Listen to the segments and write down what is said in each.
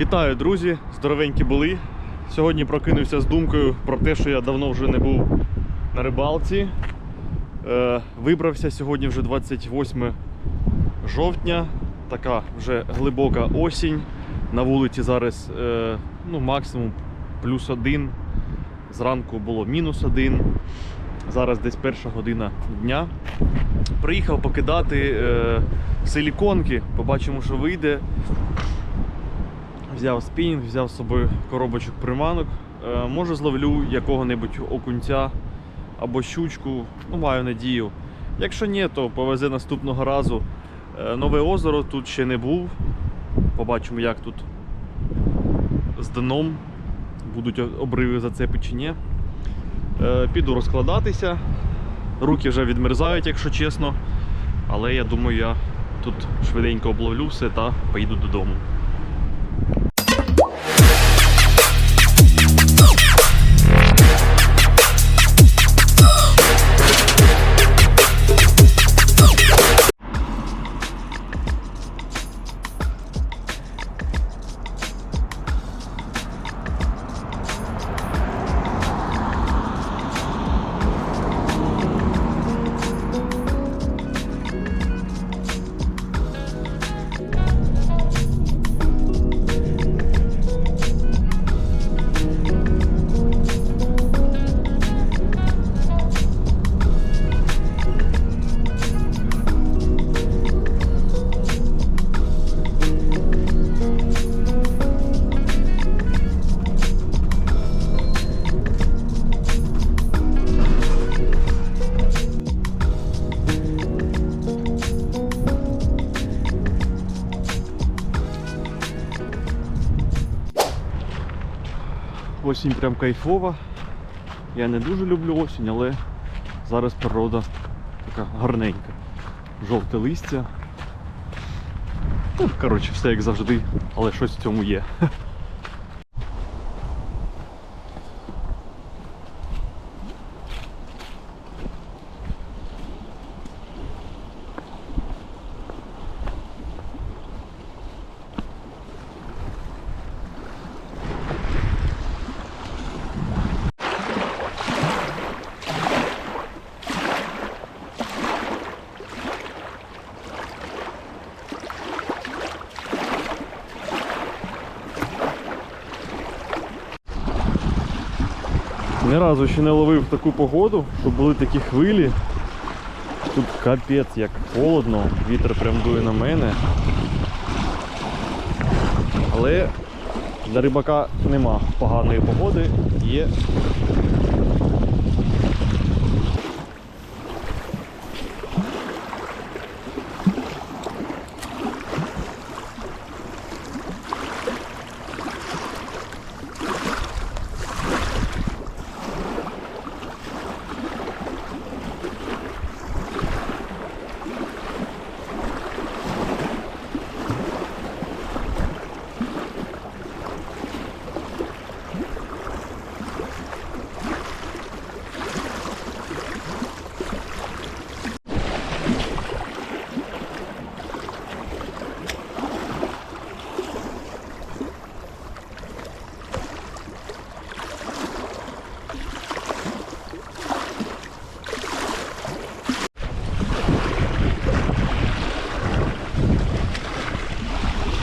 Вітаю, друзі! Здоровенькі були. Сьогодні прокинувся з думкою про те, що я давно вже не був на рибалці. Е, вибрався сьогодні вже 28 жовтня, така вже глибока осінь. На вулиці зараз е, ну, максимум плюс один. Зранку було мінус один. Зараз десь перша година дня. Приїхав покидати е, силіконки, побачимо, що вийде. Взяв спінінг, взяв з собою коробочок приманок. Е, може зловлю якого-небудь окунця або щучку, ну маю надію. Якщо ні, то повезе наступного разу. Е, нове озеро тут ще не був. Побачимо, як тут з дном будуть обриви зацепи чи ні. Е, піду розкладатися. Руки вже відмерзають, якщо чесно. Але я думаю, я тут швиденько обловлю все та поїду додому. Осінь прям кайфова. Я не дуже люблю осінь, але зараз природа така гарненька. Жовте листя. Ну, коротше, все як завжди, але щось в цьому є. Ні разу ще не ловив таку погоду, щоб були такі хвилі. Тут капець як холодно, вітер прям дує на мене. Але для рибака нема поганої погоди, є.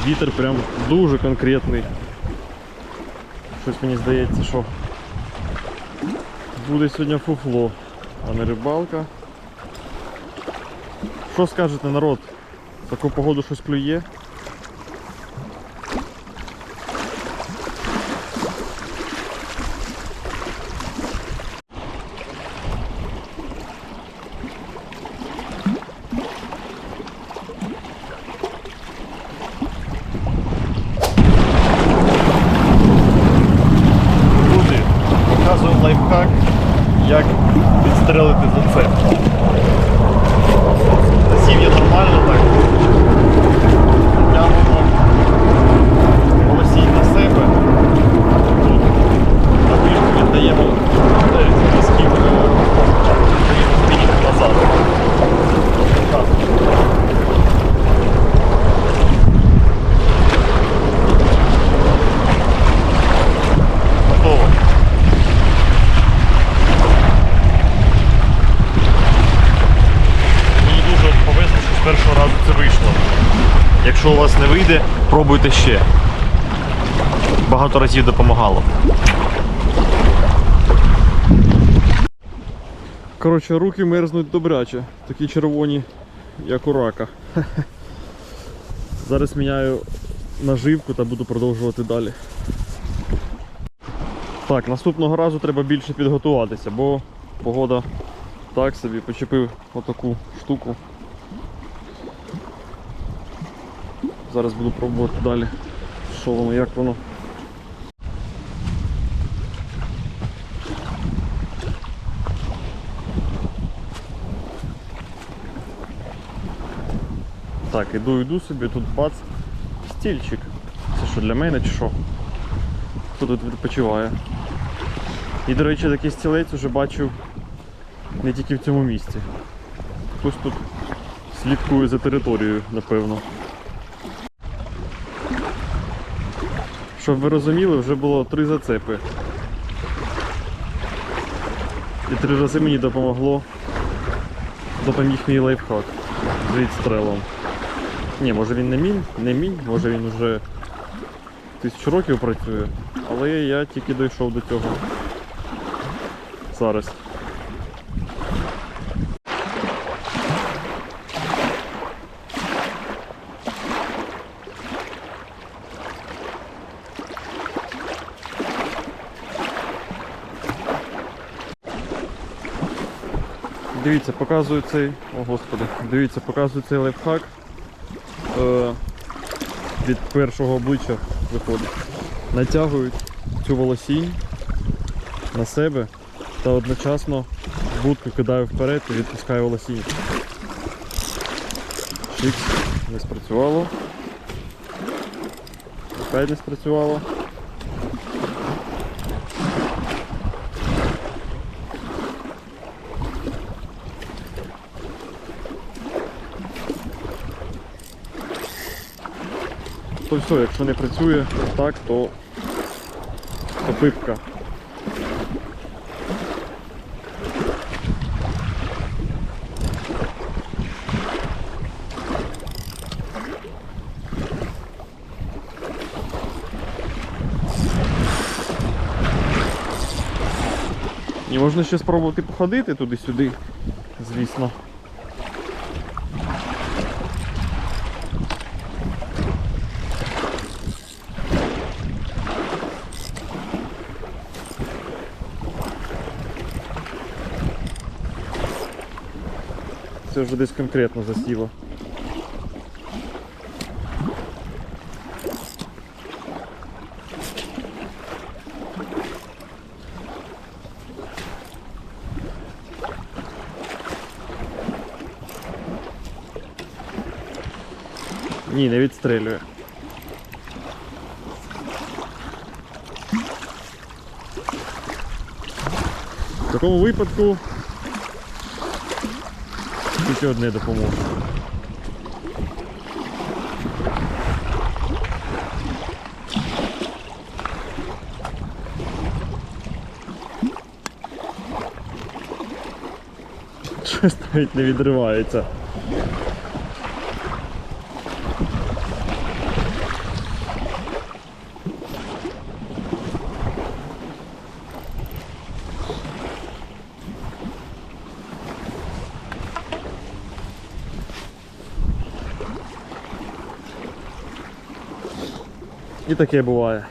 Вітер прям дуже конкретний. Щось мені здається, що буде сьогодні фуфло, а не рибалка. Що скажете, народ? Таку погоду щось клює? Друзі, показую лайфхак, як підстрелити за це. я нормально так. Тягнемо волосінь на себе. Тут на плівку віддаємо е, міським спінінг назад. Так. Якщо у вас не вийде, пробуйте ще. Багато разів допомагало. Коротше, руки мерзнуть добряче, такі червоні, як у рака. Зараз міняю наживку та буду продовжувати далі. Так, наступного разу треба більше підготуватися, бо погода так собі почепив отаку штуку. Зараз буду пробувати далі. Що воно, як воно. Так, іду, йду собі, тут бац, стільчик. Це що для мене чи що? Хто тут відпочиває? І, до речі, такий стілець уже бачив не тільки в цьому місці. Хтось тут слідкує за територією, напевно. Щоб ви розуміли, вже було три зацепи. І три рази мені допомогло. Допоміг мій лайфхак з відстрелом. Ні, може він не мій, не мій, може він вже тисячу років працює, але я тільки дійшов до цього. Зараз. Дивіться, показую цей. О господи, дивіться, показую цей лайфхак. Е, від першого обличчя виходить. Натягують цю волосінь на себе та одночасно будку кидаю вперед і відпускаю волосінь. Чикс, не спрацювало. Опять не спрацювало. То все, якщо не працює так, то, пипка. І можна ще спробувати походити туди-сюди, звісно. Це вже десь конкретно засіло. Ні, не відстрелює. В такому випадку тільки одне допоможе. Щось навіть не відривається. І таке буває.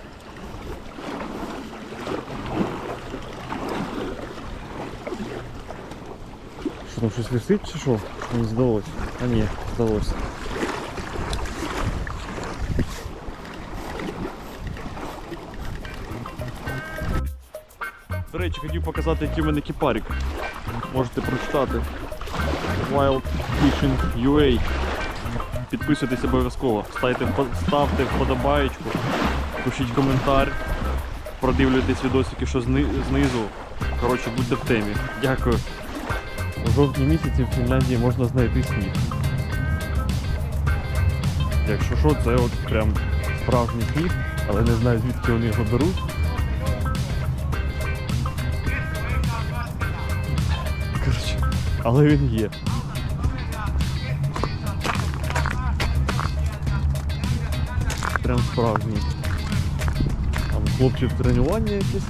Що там щось висить чи що? Не здалось. А ні, здалось. До речі, хотів показати, який в мене кіпарик. Можете прочитати. Wild Fishing UA. Підписуйтесь обов'язково, ставте, ставте вподобаєчку, пишіть коментар, продивлюйтесь відосики, що зни- знизу. Коротше, будьте в темі. Дякую. У жовтні місяці в Фінляндії можна знайти сніг. Якщо що, це от прям справжній сніг, але не знаю звідки вони його беруть. Коротше, але він є. Прям справжній. Там хлопців тренування якісь.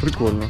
Прикольно.